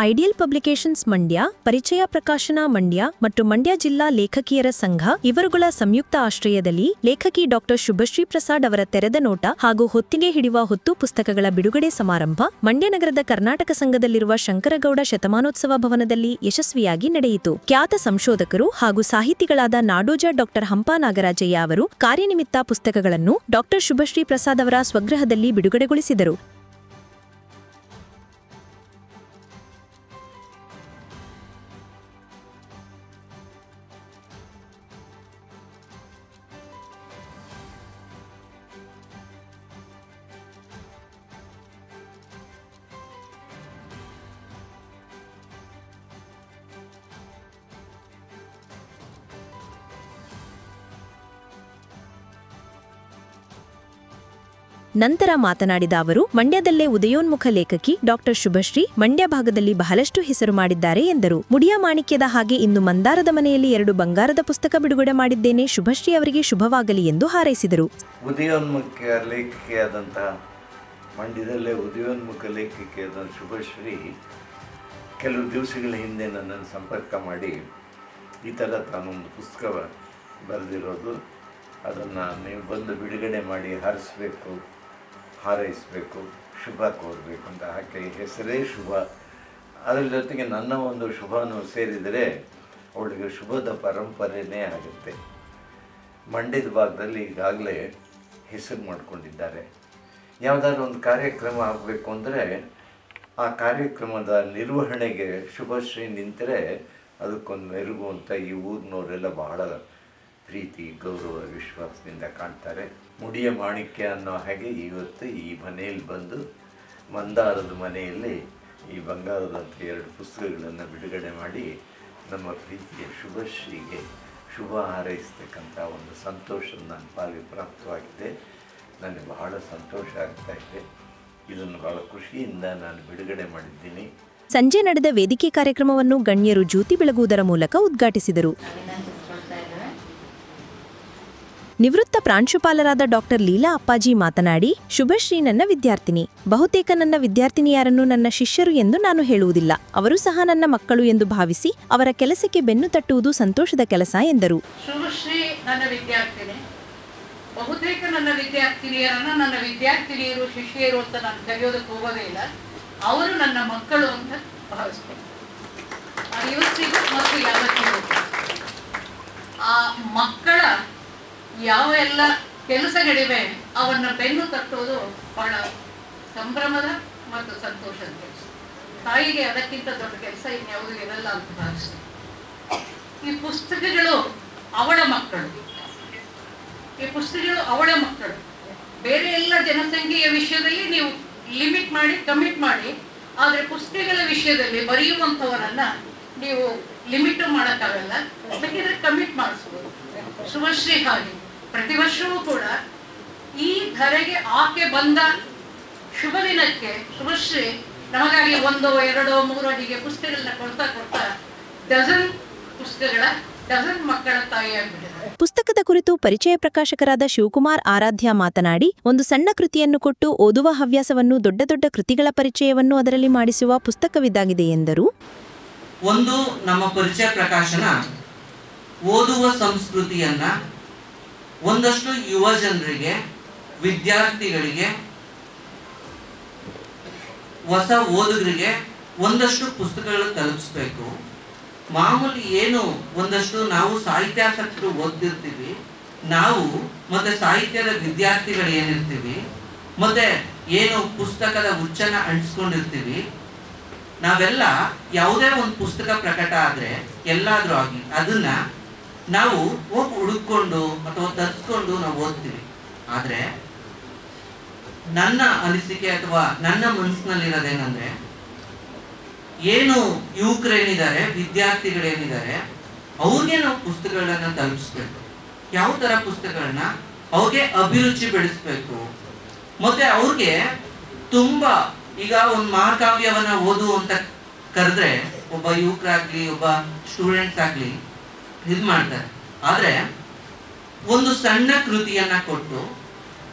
Ideal publications Mandya, ಪರಿಚಯ ಪ್ರಕಾಶನ ಮಂಡ್ಯ ಮತ್ತು ಮಂಡ್ಯ ಜಿಲ್ಲಾ ಲೇಖಕಿಯರ ಸಂಘ, ಇವರುಗಳ ಸಂಯುಕ್ತ ಆಶ್ರಯದಲ್ಲಿ ಲೇಖಕಿ ಡಾಕ್ಟರ್ ಶುಭಶ್ರೀ ಪ್ರಸಾದ್ ಅವರ ತೆರೆದ ನೋಟ ಹಾಗೂ ಹೊತ್ತಿಗೆ ಹಿಡಿಯುವ ಹೊತ್ತು ಪುಸ್ತಕಗಳ ಬಿಡುಗಡೆ ಸಮಾರಂಭ, ಮಂಡ್ಯ ನಗರದ ಕರ್ನಾಟಕ ಸಂಘದಲ್ಲಿರುವ ಶಂಕರಗೌಡ ಶತಮಾನೋತ್ಸವ ಭವನದಲ್ಲಿ ಯಶಸ್ವಿಯಾಗಿ ನಡೆಯಿತು. ಖ್ಯಾತ ಸಂಶೋಧಕರು ಹಾಗೂ ಸಾಹಿತಿಗಳಾದ ನಾಡೋಜ ಡಾಕ್ಟರ್ ಹಂಪಾ ನಾಗರಾಜಯ್ಯ ಅವರು ಕಾರ್ಯನಿಮಿತ್ತ ಪುಸ್ತಕಗಳನ್ನು ಡಾಕ್ಟರ್ ಶುಭಶ್ರೀ ಪ್ರಸಾದ್ ಅವರ ಸ್ವಗೃಹದಲ್ಲಿ ಬಿಡುಗಡೆಗೊಳಿಸಿದರು. ನಂತರ ಮಾತನಾಡಿದ ಅವರು, ಮಂಡ್ಯದಲ್ಲೇ ಉದಯೋನ್ಮುಖ ಲೇಖಕಿ ಡಾಕ್ಟರ್ ಶುಭಶ್ರೀ ಮಂಡ್ಯ ಭಾಗದಲ್ಲಿ ಬಹಳಷ್ಟು ಹೆಸರು ಮಾಡಿದ್ದಾರೆ ಎಂದರು. ಮುಡಿಯ ಮಾಣಿಕ್ಯದ ಹಾಗೆ ಇಂದು ಮಂದಾರದ ಮನೆಯಲ್ಲಿ ಎರಡು ಬಂಗಾರದ ಪುಸ್ತಕ ಬಿಡುಗಡೆ ಮಾಡಿದ್ದೇನೆ. ಶುಭಶ್ರೀ ಅವರಿಗೆ ಶುಭವಾಗಲಿ ಎಂದು ಹಾರೈಸಿದರು. ಉದಯೋನ್ಮುಖ ಲೇಖಕಿಯಾದಂತಹ, ಮಂಡ್ಯದಲ್ಲೇ ಉದಯೋನ್ಮುಖ ಲೇಖಕಿಯಾದ ಶುಭಶ್ರೀ ಕೆಲವು ದಿವಸಗಳ ಹಿಂದೆ ನನ್ನನ್ನು ಸಂಪರ್ಕ ಮಾಡಿ, ಈ ಥರ ತಾನೊಂದು ಪುಸ್ತಕ ಬರೆದಿರೋದು. ಅದನ್ನು ನೀವು ಬಂದು ಬಿಡುಗಡೆ ಮಾಡಿ ಹಾರಿಸ್ಬೇಕು. ಹಾರೈಸಬೇಕು, ಶುಭ ಕೋರಬೇಕು ಅಂತ ಆಕೆ ಹೆಸರೇ ಶುಭ. ಅದರ ಜೊತೆಗೆ ನನ್ನ ಒಂದು ಶುಭನೂ ಸೇರಿದರೆ ಅವಳಿಗೆ ಶುಭದ ಪರಂಪರೆಯೇ ಆಗುತ್ತೆ. ಮಂಡ್ಯದ ಭಾಗದಲ್ಲಿ ಈಗಾಗಲೇ ಹೆಸರು ಮಾಡಿಕೊಂಡಿದ್ದಾರೆ. ಯಾವುದಾದ್ರು ಒಂದು ಕಾರ್ಯಕ್ರಮ ಆಗಬೇಕು ಅಂದರೆ ಆ ಕಾರ್ಯಕ್ರಮದ ನಿರ್ವಹಣೆಗೆ ಶುಭಶ್ರೀ ನಿಂತರೆ ಅದಕ್ಕೊಂದು ಮೆರುಗು ಅಂತ ಈ ಊರಿನವರೆಲ್ಲ ಬಹಳ ಪ್ರೀತಿ, ಗೌರವ, ವಿಶ್ವಾಸದಿಂದ ಕಾಣ್ತಾರೆ. ಮುಡಿಯ ಮಾಣಿಕ್ಯ ಅನ್ನೋ ಹಾಗೆ ಇವತ್ತು ಈ ಮನೆಯಲ್ಲಿ ಬಂದು ಮಂದಾರದ ಮನೆಯಲ್ಲಿ ಈ ಬಂಗಾರದಂಥ ಎರಡು ಪುಸ್ತಕಗಳನ್ನು ಬಿಡುಗಡೆ ಮಾಡಿ ನಮ್ಮ ಪ್ರೀತಿಯ ಶುಭಶ್ರೀಗೆ ಶುಭ ಹಾರೈಸ್ತಕ್ಕಂಥ ಒಂದು ಸಂತೋಷ ನನ್ನ ಪಾಲಿಗೆ ಪ್ರಾಪ್ತವಾಗಿದೆ. ನನಗೆ ಬಹಳ ಸಂತೋಷ ಆಗ್ತಾ ಇದೆ. ಇದನ್ನು ಬಹಳ ಖುಷಿಯಿಂದ ನಾನು ಬಿಡುಗಡೆ ಮಾಡಿದ್ದೀನಿ. ಸಂಜೆ ನಡೆದ ವೇದಿಕೆ ಕಾರ್ಯಕ್ರಮವನ್ನು ಗಣ್ಯರು ಜ್ಯೋತಿ ಬೆಳಗುವುದರ ಮೂಲಕ ಉದ್ಘಾಟಿಸಿದರು. ನಿವೃತ್ತ ಪ್ರಾಂಶುಪಾಲರಾದ ಡಾಕ್ಟರ್ ಲೀಲಾ ಅಪ್ಪಾಜಿ ಮಾತನಾಡಿ ಶುಭಶ್ರೀ ನನ್ನ ವಿದ್ಯಾರ್ಥಿನಿ. ಬಹುತೇಕ ನನ್ನ ವಿದ್ಯಾರ್ಥಿನಿಯಾರನ್ನು ನನ್ನ ಶಿಷ್ಯರು ಎಂದು ನಾನು ಹೇಳುವುದಿಲ್ಲ. ಅವರು ಸಹ ನನ್ನ ಮಕ್ಕಳು ಎಂದು ಭಾವಿಸಿ ಅವರ ಕೆಲಸಕ್ಕೆ ಬೆನ್ನು ತಟ್ಟುವುದು ಸಂತೋಷದ ಕೆಲಸ ಎಂದರು. ಶುಭಶ್ರೀ ನನ್ನ ವಿದ್ಯಾರ್ಥಿನಿ. ಬಹುತೇಕ ನನ್ನ ವಿದ್ಯಾರ್ಥಿನಿಯರನ್ನ ನನ್ನ ವಿದ್ಯಾರ್ಥಿನಿಯರು, ಶಿಷ್ಯರು ಅಂತ ನಾನು ಕರೆಯೋದಕ್ಕೆ ಹೋಗೋದೇ ಇಲ್ಲ. ಅವರು ನನ್ನ ಮಕ್ಕಳು ಅಂತ ಭಾವಿಸ್ತೀನಿ ಅದು ಇವತ್ತಿಗೂ ಮತ್ತು ಯಾವ ಎಲ್ಲ ಕೆಲಸಗಳಿವೆ, ಅವನ್ನ ಬೆನ್ನು ತಟ್ಟೋದು ಬಹಳ ಸಂಭ್ರಮದ ಮತ್ತು ಸಂತೋಷದ ಕೆಲಸ. ತಾಯಿಗೆ ಅದಕ್ಕಿಂತ ದೊಡ್ಡ ಕೆಲಸ ಇನ್ಯಾವುದೂ ಇರಲ್ಲ ಅಂತ ಭಾವಿಸ್ತೀನಿ. ಈ ಪುಸ್ತಕಗಳು ಅವಳ ಮಕ್ಕಳು. ಈ ಪುಸ್ತಕಗಳು ಅವಳ ಮಕ್ಕಳು. ಬೇರೆ ಎಲ್ಲ ಜನಸಂಖ್ಯೆಯ ವಿಷಯದಲ್ಲಿ ನೀವು ಲಿಮಿಟ್ ಮಾಡಿ, ಕಮಿಟ್ ಮಾಡಿ, ಆದರೆ ಪುಸ್ತಕಗಳ ವಿಷಯದಲ್ಲಿ ಬರೆಯುವಂಥವರನ್ನ ನೀವು ಲಿಮಿಟ್ ಮಾಡೋಕ್ಕಾಗಲ್ಲ. ಬೇಕಿದ್ರೆ ಕಮಿಟ್ ಮಾಡಿಸ್ಬೋದು. ಶುಭಶ್ರೀ ಹಾಗೆ. ಪ್ರತಿ ವರ್ಷವೂ ಕೂಡ ಈ ಧರೆಗೆ ಆಕೆ ಬಂದ ಶುಭ ದಿನಕ್ಕೆ ಶುಭಶ್ರೀ ನಮಗಾಗಿ ಒಂದು ಎರಡು ಮೂರು ಹೀಗೆ ಪುಸ್ತಕಗಳನ್ನ ಕೊಡ್ತಾ ಕೊಡ್ತಾ ಡಜನ್ ಪುಸ್ತಕಗಳ ಡಜನ್ ಮಕ್ಕಳ ತಾಯಿಯಾಗ್ಬಿಟ್ಟಿದ್ದಾರೆ ಪುಸ್ತಕದ ಕುರಿತು ಪರಿಚಯ ಪ್ರಕಾಶಕರಾದ ಶಿವಕುಮಾರ್ ಆರಾಧ್ಯ ಮಾತನಾಡಿ ಒಂದು ಸಣ್ಣ ಕೃತಿಯನ್ನು ಕೊಟ್ಟು ಓದುವ ಹವ್ಯಾಸವನ್ನು ದೊಡ್ಡ ದೊಡ್ಡ ಕೃತಿಗಳ ಪರಿಚಯವನ್ನು ಅದರಲ್ಲಿ ಮಾಡಿಸುವ ಪುಸ್ತಕವಿದಾಗಿದೆ ಎಂದರು. ಒಂದು ನಮ್ಮ ಪರಿಚಯ ಪ್ರಕಾಶನ ಓದುವ ಸಂಸ್ಕೃತಿಯನ್ನ ಒಂದಷ್ಟು ಯುವ ಜನರಿಗೆ, ವಿದ್ಯಾರ್ಥಿಗಳಿಗೆ, ಹೊಸ ಓದುಗರಿಗೆ ಒಂದಷ್ಟು ಪುಸ್ತಕಗಳನ್ನು ತಲುಪಿಸ್ಬೇಕು. ಮಾಮೂಲಿ ಏನು ಒಂದಷ್ಟು ನಾವು ಸಾಹಿತ್ಯಾಸಕ್ತರು ಓದ್ತಿರ್ತೀವಿ, ನಾವು ಮತ್ತೆ ಸಾಹಿತ್ಯದ ವಿದ್ಯಾರ್ಥಿಗಳು ಏನಿರ್ತೀವಿ ಮತ್ತೆ ಏನು ಪುಸ್ತಕದ ಹುಚ್ಚನ ಅಂಟಿಸ್ಕೊಂಡಿರ್ತೀವಿ, ನಾವೆಲ್ಲ ಯಾವುದೇ ಒಂದು ಪುಸ್ತಕ ಪ್ರಕಟ ಆದ್ರೆ, ಎಲ್ಲಾದ್ರೂ ಆಗಿ ಅದನ್ನ ನಾವು ಹೋಗಿ ಹುಡುಕೊಂಡು ಅಥವಾ ತರಿಸ್ಕೊಂಡು ನಾವು ಓದ್ತೀವಿ. ಆದ್ರೆ ನನ್ನ ಅನಿಸಿಕೆ ಅಥವಾ ನನ್ನ ಮನಸ್ಸಿನಲ್ಲಿರೋದೇನಂದ್ರೆ, ಏನು ಯುವಕರೇನಿದ್ದಾರೆ, ವಿದ್ಯಾರ್ಥಿಗಳೇನಿದ್ದಾರೆ, ಅವ್ರಿಗೆ ನಾವು ಪುಸ್ತಕಗಳನ್ನ ತಲುಪಿಸ್ಬೇಕು. ಯಾವ ತರ ಪುಸ್ತಕಗಳನ್ನ ಅವ್ರಿಗೆ ಅಭಿರುಚಿ ಬೆಳೆಸ್ಬೇಕು. ಮತ್ತೆ ಅವ್ರಿಗೆ ತುಂಬಾ ಈಗ ಒಂದು ಮಹಾಕಾವ್ಯವನ್ನ ಓದು ಅಂತ ಕರೆದ್ರೆ, ಒಬ್ಬ ಯುವಕರಾಗ್ಲಿ, ಒಬ್ಬ ಸ್ಟೂಡೆಂಟ್ಸ್ ಆಗ್ಲಿ ಇದ್ ಮಾಡ್ತಾರೆ. ಆದ್ರೆ ಒಂದು ಸಣ್ಣ ಕೃತಿಯನ್ನ ಕೊಟ್ಟು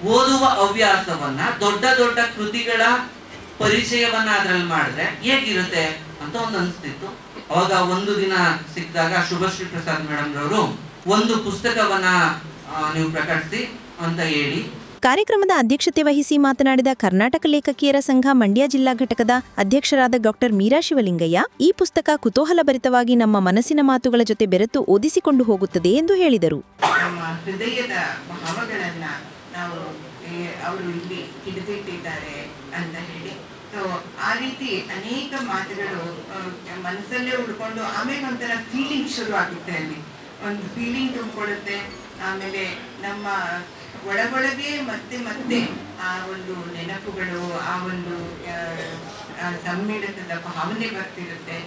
ಓದುವ ಹವ್ಯಾಸವನ್ನ, ದೊಡ್ಡ ದೊಡ್ಡ ಕೃತಿಗಳ ಪರಿಚಯವನ್ನ ಅದ್ರಲ್ಲಿ ಮಾಡಿದ್ರೆ ಹೇಗಿರುತ್ತೆ ಅಂತ ಒಂದು ಅನಿಸ್ತಿತ್ತು. ಅವಾಗ ಒಂದು ದಿನ ಸಿಕ್ಕಿದಾಗ ಶುಭಶ್ರೀ ಪ್ರಸಾದ್ ಮೇಡಮ್ ರವರು ಒಂದು ಪುಸ್ತಕವನ್ನ ನೀವು ಪ್ರಕಟಿಸಿ ಅಂತ ಹೇಳಿ ಕಾರ್ಯಕ್ರಮದ ಅಧ್ಯಕ್ಷತೆ ವಹಿಸಿ ಮಾತನಾಡಿದ ಕರ್ನಾಟಕ ಲೇಖಕಿಯರ ಸಂಘ ಮಂಡ್ಯ ಜಿಲ್ಲಾ ಘಟಕದ ಅಧ್ಯಕ್ಷರಾದ ಡಾಕ್ಟರ್ ಮೀರಾ ಶಿವಲಿಂಗಯ್ಯ, ಈ ಪುಸ್ತಕ ಕುತೂಹಲಭರಿತವಾಗಿ ನಮ್ಮ ಮನಸ್ಸಿನ ಮಾತುಗಳ ಜೊತೆ ಬೆರೆತು ಓದಿಸಿಕೊಂಡು ಹೋಗುತ್ತದೆ ಎಂದು ಹೇಳಿದರು. ಆ ರೀತಿ ಅನೇಕ ಮಾತುಗಳು ಮನಸ್ಸಲ್ಲೇ ಉಳ್ಕೊಂಡು ಆಮೇಲೆ ಒಂಥರ ಫೀಲಿಂಗ್ ಶುರು ಆಗುತ್ತೆ ಅಲ್ಲಿ. ಒಂದು ಫೀಲಿಂಗ್ ತುಂಬಿಕೊಡುತ್ತೆ ಆಮೇಲೆ ನಮ್ಮ ಒಳಗೊಳಗೆ ಮತ್ತೆ ಮತ್ತೆ ಆ ಒಂದು ನೆನಪುಗಳು, ಆ ಒಂದು ಸಮ್ಮಿಳಿತದ ಭಾವನೆ ಬರ್ತಿರುತ್ತೆ.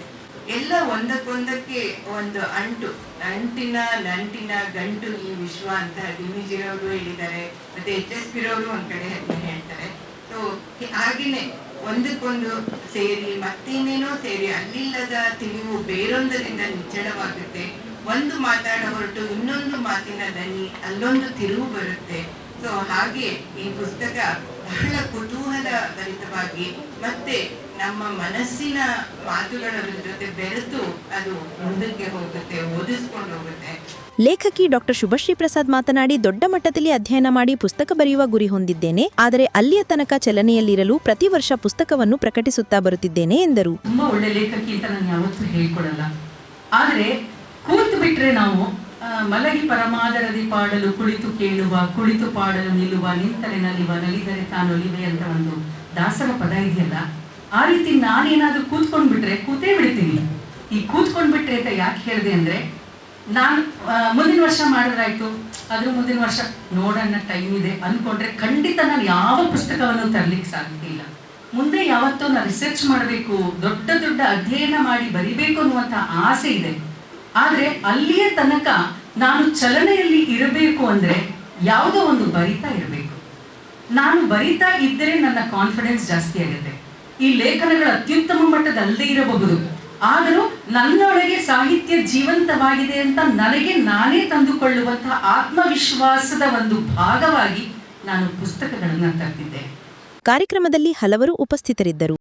ಎಲ್ಲ ಒಂದಕ್ಕೊಂದಕ್ಕೆ ಒಂದು ಅಂಟು, ಅಂಟಿನ ನಂಟಿನ ಗಂಟು ಈ ವಿಶ್ವ ಅಂತ ಡಿಮಿಜಿರೋರು ಹೇಳಿದ್ದಾರೆ, ಮತ್ತೆ ಎಚ್ ಎಸ್ ಪಿರೋರು ಒಂದ್ ಕಡೆ ಹೇಳ್ತಾರೆ. ಸೊ ಹಾಗೇನೆ ಒಂದಕ್ಕೊಂದು ಸೇರಿ, ಮತ್ತೇನೇನೋ ಸೇರಿ, ಅಲ್ಲಿಲ್ಲದ ತಿಳಿವು ಬೇರೊಂದರಿಂದ ನಿಚ್ಚಳವಾಗುತ್ತೆ. ಒಂದು ಮಾತಾಡ ಹೊರಟು ಇನ್ನೊಂದು ಮಾತಿನ ದನಿ ಅಲ್ಲೊಂದು ತಿರುವು ಬರುತ್ತೆ. ಸೊ ಹಾಗೆ ಈ ಪುಸ್ತಕ ಬಹಳ ಕುತೂಹಲ ಭರಿತವಾಗಿ ಮತ್ತೆ ನಮ್ಮ ಮನಸ್ಸಿನ ಮಾತುಗಳ ಜೊತೆ ಬೆರೆತು ಅದು ಮುಂದಕ್ಕೆ ಹೋಗುತ್ತೆ ಓದಿಸ್ಕೊಂಡು ಹೋಗುತ್ತೆ. ಲೇಖಕಿ ಡಾಕ್ಟರ್ ಶುಭಶ್ರೀ ಪ್ರಸಾದ್ ಮಾತನಾಡಿ ದೊಡ್ಡ ಮಟ್ಟದಲ್ಲಿ ಅಧ್ಯಯನ ಮಾಡಿ ಪುಸ್ತಕ ಬರೆಯುವ ಗುರಿ ಹೊಂದಿದ್ದೇನೆ. ಆದರೆ ಅಲ್ಲಿಯ ತನಕ ಚಲನೆಯಲ್ಲಿರಲು ಪ್ರತಿ ವರ್ಷ ಪುಸ್ತಕವನ್ನು ಪ್ರಕಟಿಸುತ್ತಾ ಬರುತ್ತಿದ್ದೇನೆ ಎಂದರು. ತುಂಬಾ ಒಳ್ಳೆ ಲೇಖಕಿ ಅಂತ ನಾನು ಯಾವತ್ತೂ ಹೇಳ್ಕೊಡಲ್ಲ. ಆದರೆ ಕೂತು ಬಿಟ್ರೆ ನಾವು ಮಲಗಿ ಪರಮಾದರದಿ ಪಾಡಲು ಕುಳಿತು ಕೇಳುವ, ಕುಳಿತು ಪಾಡಲು ನಿಲ್ಲುವ ನಿಂತರೆ ನಲಿವ ನಲಿದರೆ ತಾನು ಒಲಿವೆ ಅಂತ ಒಂದು ದಾಸರ ಪದ ಇದೆಯಲ್ಲ. ಆ ರೀತಿ ನಾನೇನಾದ್ರೂ ಕೂತ್ಕೊಂಡ್ ಬಿಟ್ರೆ ಕೂತೇ ಬಿಡ್ತೀನಿ. ಈ ಕೂತ್ಕೊಂಡ್ ಬಿಟ್ರೆ ಅಂತ ಯಾಕೆ ಹೇಳಿದೆ ಅಂದ್ರೆ, ನಾನು ಮುಂದಿನ ವರ್ಷ ಮಾಡಿದ್ರಾಯ್ತು. ಅದ್ರ ಮುಂದಿನ ವರ್ಷ ನೋಡೋಣ ಟೈಮ್ ಇದೆ ಅನ್ಕೊಂಡ್ರೆ ಖಂಡಿತ ನಾನು ಯಾವ ಪುಸ್ತಕವನ್ನು ತರ್ಲಿಕ್ಕೆ ಸಾಧ್ಯ ಇಲ್ಲ. ಮುಂದೆ ಯಾವತ್ತೋ ನಾನು ರಿಸರ್ಚ್ ಮಾಡಬೇಕು, ದೊಡ್ಡ ದೊಡ್ಡ ಅಧ್ಯಯನ ಮಾಡಿ ಬರಿಬೇಕು ಅನ್ನುವಂಥ ಆಸೆ ಇದೆ. ಆದ್ರೆ ಅಲ್ಲಿಯ ತನಕ ನಾನು ಚಲನೆಯಲ್ಲಿ ಇರಬೇಕು ಅಂದ್ರೆ ಯಾವುದೋ ಒಂದು ಬರಿತಾ ಇರಬೇಕು. ನಾನು ಬರಿತಾ ಇದ್ದರೆ ನನ್ನ ಕಾನ್ಫಿಡೆನ್ಸ್ ಜಾಸ್ತಿ ಆಗುತ್ತೆ. ಈ ಲೇಖನಗಳು ಅತ್ಯುತ್ತಮ ಮಟ್ಟದಲ್ಲಿ ಇರಬಹುದು. ಆದರೂ ನನ್ನೊಳಗೆ ಸಾಹಿತ್ಯ ಜೀವಂತವಾಗಿದೆ ಅಂತ ನನಗೆ ನಾನೇ ತಂದುಕೊಳ್ಳುವಂತಹ ಆತ್ಮವಿಶ್ವಾಸದ ಒಂದು ಭಾಗವಾಗಿ ನಾನು ಪುಸ್ತಕಗಳನ್ನು ತರ್ತಿದ್ದೆ. ಕಾರ್ಯಕ್ರಮದಲ್ಲಿ ಹಲವರು ಉಪಸ್ಥಿತರಿದ್ದರು.